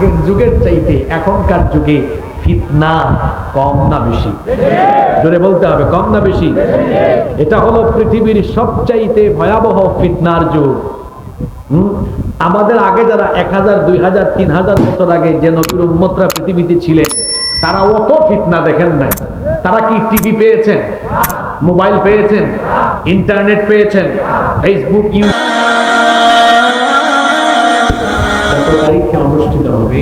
আগের যুগের চাইতে এখনকার যুগে ফিতনা কম না বেশি। জোরে বলতে হবে, কম না বেশি। এটা হলো পৃথিবীর সবচাইতে ভয়াবহ ফিতনার যুগ। আমাদের আগে যারা এক হাজার, দুই হাজার, তিন হাজার বছর আগে যে নবীর উম্মতরা পৃথিবীতে ছিলেন, তারা অত ফিতনা দেখেন নাই। তারা কি টিভি পেয়েছেন? মোবাইল পেয়েছেন? ইন্টারনেট পেয়েছেন? ফেসবুক কত তারিখে অনুষ্ঠিত হবে,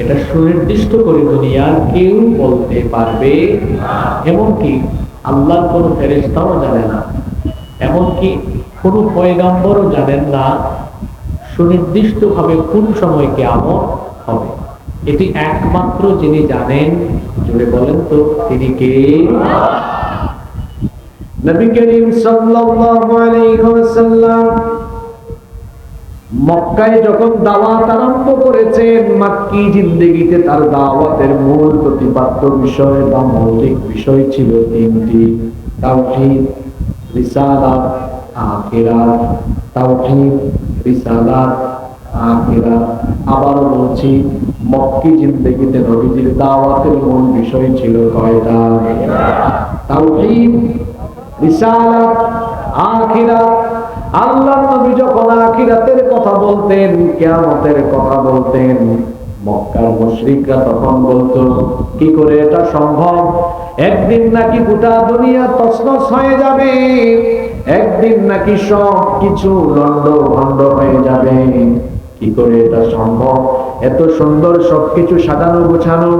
এটা সুনির্দিষ্ট করে দুনিয়ার কেউ বলতে পারবে, এমনকি কোনো জানে না, এমনকি কোনো পয়গাম্বরও জানেন না সুনির্দিষ্ট ভাবে কোন সময় কেমন হবে। এটি একমাত্র যিনি জানেন জুড়ে বলেন তো, তিনি কে? নবী করিম সাল্লাল্লাহু আলাইহি ওয়াসাল্লাম মক্কায় যখন দাওয়াত আরম্ভ করেছেন মাক্কি জিন্দেগিতে তার দাওয়াতের মূল প্রতিপাদ্য বিষয় বা মৌলিক বিষয় ছিল তিনটি। তাওহীদ আবার বলছি, মক্কি জিন্দেগিতে নবীজির দাওয়াতের মূল বিষয় ছিল কয়টা? তাওহীদ, রিসালাত, আখিরাত। আল্লাহ নবী যখন আখিরাতের কথা বলতেন, কিয়ামতের কথা বলতেন, মক্কার মুশরিকরা তখন বলতো, কি করে এটা সম্ভব? একদিন নাকি গোটা দুনিয়া তছনছ হয়ে যাবে, একদিন নাকি সব কিছু লন্ড ভন্ড হয়ে যাবে। কি করে এটা সম্ভব? এত সুন্দর সবকিছু সাজানো গোছানো,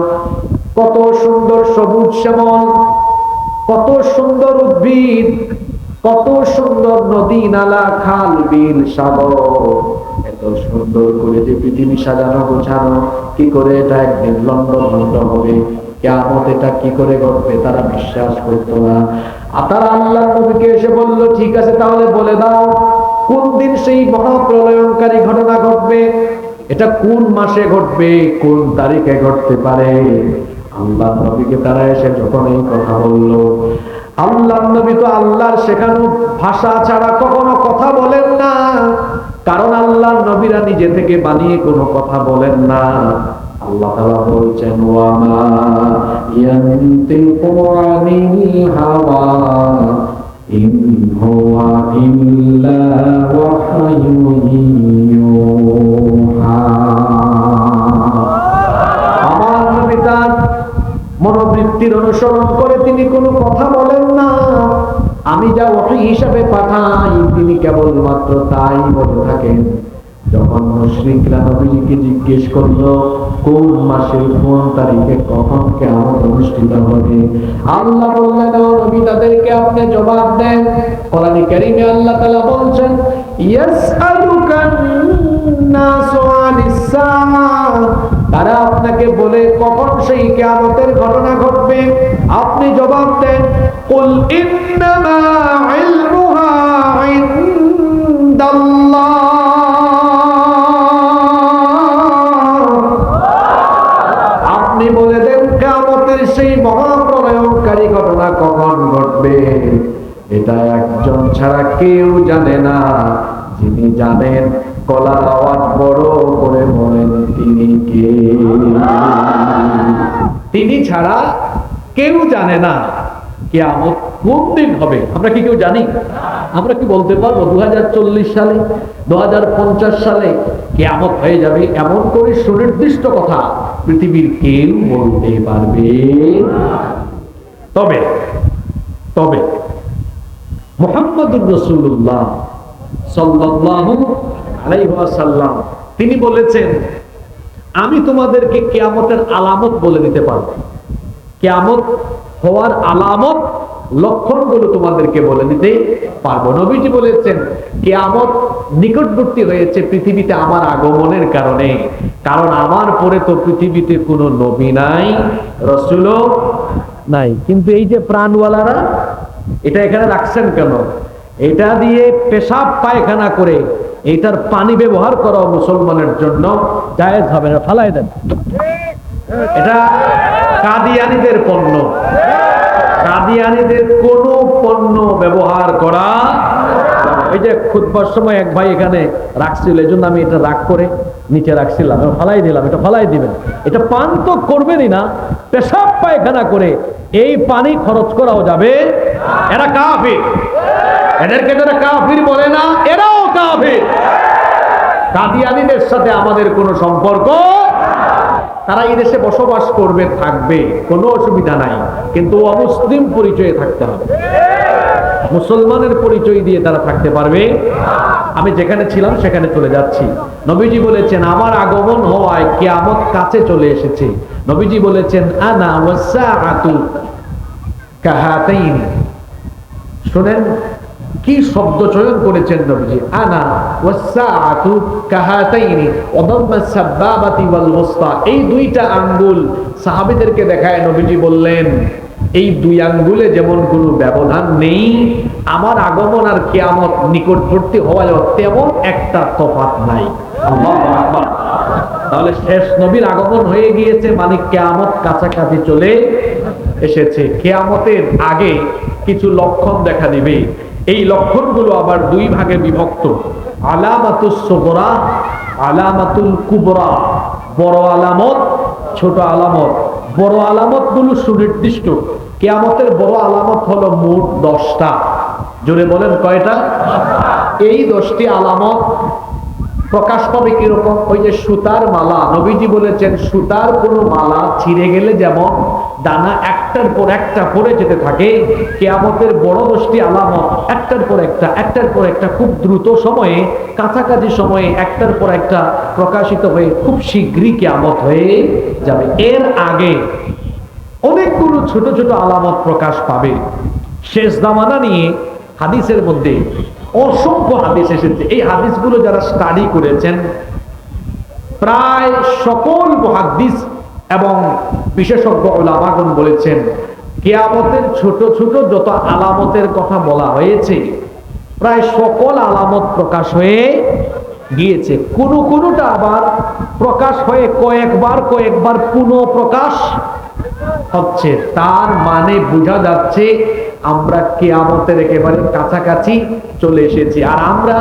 কত সুন্দর সবুজ শ্যামল, কত সুন্দর উদ্ভিদ কত সুন্দর নদী নালা, খাল, বিল, সাগর। এত সুন্দর করে যে পৃথিবী সাজানো, গোছানো, কি করে এটা একদিন লন্ডন ভন্ড হবে কেমন এটা কি করে ঘটবে তারা বিশ্বাস করতো না। আর তারা আল্লাহ নবীকে এসে বলল, ঠিক আছে, তাহলে বলে দাও, কোন দিন সেই মহাপ্রলয়ঙ্কারী ঘটনা ঘটবে? এটা কোন মাসে ঘটবে? কোন তারিখে ঘটতে পারে? আল্লাহ নবীকে তারা এসে যখন এই কথা বলল আল্লাহ নবী তো আল্লাহর শেখানো ভাষা ছাড়া কখনো কথা বলেন না। কারণ আল্লাহ নবীরা নিজে থেকে বানিয়ে কোনো কথা বলেন না। আল্লাহ বলছেন হুয়া ইল্লা আমার নবী তার মনোবৃত্তির অনুসরণ করে তিনি কোনো কথা বলেন আমি যা ওহি হিসাবে পাঠাই, তিনি কেবলমাত্র তাই বলে থাকেন। যখন মুশরিকরা নবীজিকে জিজ্ঞেস করল, কোন মাসের কোন তারিখে কখন কেমন অনুষ্ঠিত হবে? আল্লাহ বললেন নবী, তাদেরকে আপনি জবাব দেন। কোরআনে কারীমে আল্লাহ তাআলা বলছেন, ইয়াসআলুকান নাসু আনিস সাআ আপনাকে বলে কখন সেই কিয়ামতের ঘটনা ঘটবে? আপনি জবাব দেন, কুল আপনি বলে দেন, কিয়ামতের সেই মহাপ্রলয়ঙ্কারী ঘটনা কখন ঘটবে? এটা একজন ছাড়া কেউ জানে না। যিনি জানেন গলার আওয়াজ বড় করে বলেন তিনি কে? তিনি ছাড়া কেউ জানে না। কেয়ামত কোন দিন হবে। আমরা কি কেউ জানি? আমরা কি বলতে পারব? দু সালে দু সালে কেয়ামত হয়ে যাবে এমন করে সুনির্দিষ্ট কথা পৃথিবীর কেউ বলতে পারবে তবে তবে, মোহাম্মদুর রসুল্লাহ সাল্লাল্লাহু আলাইহি ওয়াসাল্লাম তিনি বলেছেন, আমি তোমাদেরকে কিয়ামতের আলামত বলে দিতে পারব। কিয়ামত হওয়ার আলামত লক্ষণগুলো তোমাদেরকে বলে দিতে পারব। নবীজি বলেছেন, কিয়ামত নিকটবর্তী হয়েছে পৃথিবীতে আমার আগমনের কারণে, কারণ আমার পরে তো পৃথিবীতে কোনো নবী নাই, রসুলও নাই। কিন্তু এই যে প্রাণওয়ালারা, এটা এখানে রাখছেন কেন? এটা দিয়ে পেশাব পায়খানা করে এইটার পানি ব্যবহার করা মুসলমানের জন্য, জায়েজ হবে না, ফালাই দেন। এটা কাদিয়ানিদের পণ্য। কাদিয়ানিদের কোনো পণ্য ব্যবহার করা ওই যে খুদবার সময় এক ভাই এখানে রাখছিল, এই জন্য আমি এটা রাগ করে নিচে রাখছিলাম ফালাই দিলাম, এটা ফালাই দিবেন। এটা পান তো করবেনই না, পেশাব পায়খানা করে এই পানি খরচ করাও যাবে এরা কাফির। এদেরকে যারা কাফির বলে না, এরাও কাফির। কাদিয়ানিদের সাথে আমাদের কোনো সম্পর্ক তারা এই দেশে বসবাস করবে, থাকবে, কোনো অসুবিধা নাই। কিন্তু অমুসলিম পরিচয়ে থাকতে হবে। মুসলমানের পরিচয় দিয়ে তারা থাকতে পারবে। আমি যেখানে ছিলাম, সেখানে চলে যাচ্ছি। নবীজি বলেছেন, আমার আগমন হওয়ায় কেয়ামত কাছে চলে এসেছে। নবীজি বলেছেন, আনা ওয়াসাআতু কাহাতাইন। শুনেন, কি শব্দ চয়ন করেছেন নবীজি? আনা ওয়াসাআতু কাহাতাইনি ওয়াদাম্মা সাব্বাবাতি ওয়াল ওয়াসতা। এই দুইটা আঙ্গুল সাহাবীদেরকে দেখায় নবীজি বললেন, এই দুই আঙ্গুলে যেমন কোনো ব্যবধান নেই, আমার আগমন আর কিয়ামত নিকটবর্তী হওয়ায় তেমন একটা তফাৎ নাই। তাহলে শেষ নবীর আগমন হয়ে গিয়েছে মানে কেয়ামত কাছাকাছি চলে এসেছে। কেয়ামতের আগে কিছু লক্ষণ দেখা দিবে। এই লক্ষণগুলো আবার দুই ভাগে বিভক্ত। আলামাতুস সুগরা আলামাতুল কুবরা। বড় আলামত, ছোট আলামত। বড় আলামতগুলো সুনির্দিষ্ট। কেয়ামতের বড় আলামত হলো মোট দশটা। জোরে বলেন কয়টা? এই দশটি আলামত প্রকাশ পাবে কীরকম? ওই যে সুতার মালা। নবীজি বলেছেন, সুতার কোনো মালা ছিঁড়ে গেলে যেমন দানা একটার পর একটা পড়ে যেতে থাকে। কেয়ামতের বড় দশটি আলামত একটার পর একটা, একটার পর একটা খুব দ্রুত সময়ে, কাছাকাছি সময়ে একটার পর একটা প্রকাশিত হয়ে খুব শীঘ্রই কেয়ামত হয়ে যাবে। এর আগে অনেকগুলো ছোট ছোট আলামত প্রকাশ পাবে। শেষ দামানা নিয়ে হাদিসের মধ্যে অসংখ্য হাদিস এসেছে। এই হাদিসগুলো যারা স্টাডি করেছেন, প্রায় সকল মহাদিস এবং বিশেষজ্ঞ ওলামাগণ বলেছেন, কেয়ামতের ছোট ছোট যত আলামতের কথা বলা হয়েছে, প্রায় সকল আলামত প্রকাশ হয়ে গিয়েছে। কোন কোনটা আবার প্রকাশ হয়ে কয়েকবার কয়েকবার পুনঃ প্রকাশ হচ্ছে। তার মানে বোঝা যাচ্ছে, আমরা কেয়ামতের একেবারে কাছাকাছি চলে এসেছি। আর আমরা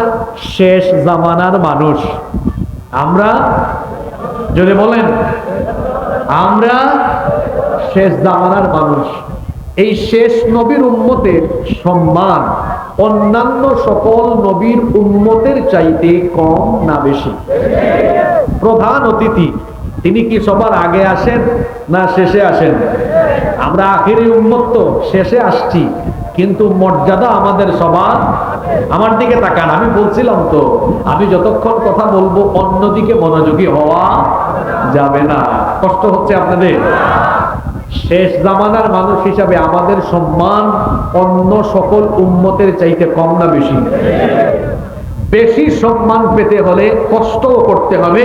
শেষ জামানার মানুষ। আমরা যদি বলেন আমরা শেষ জামানার মানুষ। এই শেষ নবীর উম্মতের সম্মান অন্যান্য সকল নবীর উম্মতের চাইতে কম না বেশি। প্রধান অতিথি, তিনি কি সবার আগে আসেন না শেষে আসেন? আমরা আখেরি উন্মত্ত শেষে আসছি, কিন্তু মর্যাদা আমাদের সবার। আমার দিকে তাকান, আমি বলছিলাম তো, আমি যতক্ষণ কথা বলব অন্যদিকে মনোযোগী হওয়া যাবে না। কষ্ট হচ্ছে আপনাদের। শেষ জামানার মানুষ হিসাবে আমাদের সম্মান অন্য সকল উন্মতের চাইতে কম না বেশি। বেশি সম্মান পেতে হলে কষ্টও করতে হবে।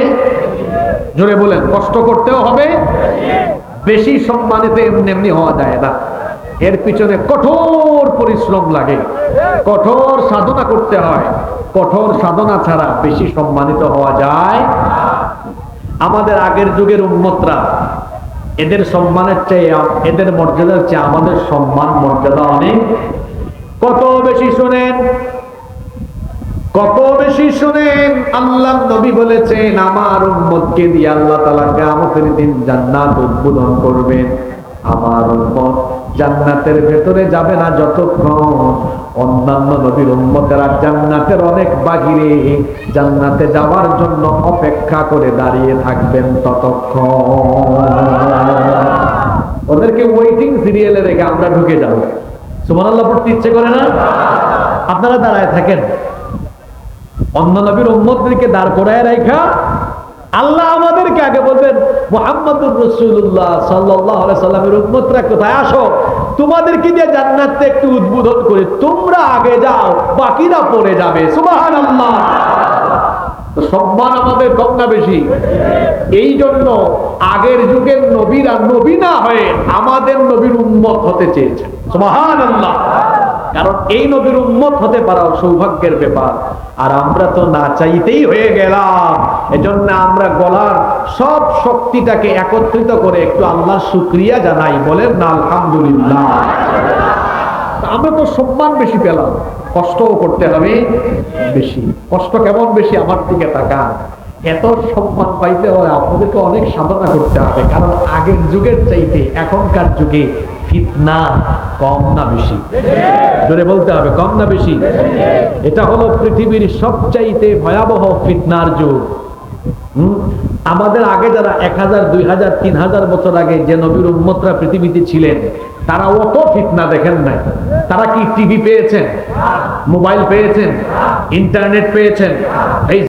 জোরে বলেন, কষ্ট করতেও হবে। বেশি সম্মানিত এমনি এমনি হওয়া যায় না। এর পিছনে কঠোর পরিশ্রম লাগে। কঠোর সাধনা করতে হয়। কঠোর সাধনা ছাড়া বেশি সম্মানিত হওয়া যায় আমাদের আগের যুগের উন্মতরা এদের সম্মানের চেয়ে, এদের মর্যাদার চেয়ে আমাদের সম্মান, মর্যাদা অনেক। কত বেশি শোনেন? কত বেশি শুনেন? আল্লাহ নবী বলেছেন, আমার উম্মতকে দিয়ে আল্লাহ তাআলা কিয়ামতের দিন জান্নাত উদ্বোধন করবেন। আমার উম্মত জান্নাতের ভেতরে যাবে না যতক্ষণ। অন্যান্য নবীর উম্মতেরা জান্নাতের অনেক বাহিরে জান্নাতে যাওয়ার জন্য অপেক্ষা করে দাঁড়িয়ে থাকবেন ততক্ষণ। ওদেরকে ওয়েটিং সিরিয়ালে রেখে আমরা ঢুকে যাব। সুবহানাল্লাহ, পড়তে ইচ্ছে করে না? আপনারা দাঁড়ায় থাকেন। অন্য নবীর উম্মতদেরকে দাঁড় করায় রাখা আল্লাহ আমাদেরকে আগে বলবেন, মোহাম্মদুর রসুল্লাহ সাল্লাহ সাল্লামের উম্মতরা কোথায় আসো? তোমাদেরকে দিয়ে জান্নাতে একটু উদ্বোধন করে? তোমরা আগে যাও, বাকিরা পরে যাবে। সুবাহান সম্মান আমাদের কম না বেশি। এই জন্য আগের যুগের নবীরা নবী না হয়ে আমাদের নবীর উন্মত হতে চেয়েছেন। সুবাহান আল্লাহ কারণ এই নবীর উম্মত হতে পারাও সৌভাগ্যের ব্যাপার। আর আমরা তো না চাইতেই হয়ে গেলাম। এজন্য আমরা গলার সব শক্তিটাকে একত্রিত করে একটু আল্লাহর শুক্রিয়া জানাই। বলেন না, আলহামদুলিল্লাহ। আমরা তো সম্মান বেশি পেলাম। কষ্টও করতে হবে বেশি। কষ্ট কেমন বেশি? আমার দিকে তাকান। এত সম্মান পাইতে হয় আপনাদেরকে অনেক সাধনা করতে হবে। কারণ আগের যুগের চাইতে এখনকার যুগে ফিতনা কম না বেশি। জোরে বলতে হবে, কম না বেশি। এটা হলো পৃথিবীর সবচাইতে ভয়াবহ ফিতনার যুগ। আমাদের আগে যারা এক হাজার, দুই হাজার, তিন হাজার বছর আগে যে নবীর উম্মতরা পৃথিবীতে ছিলেন, তারা অত ফিতনা দেখেন নাই। তারা কি টিভি পেয়েছেন? মোবাইল পেয়েছেন? ইন্টারনেট পেয়েছেন? এই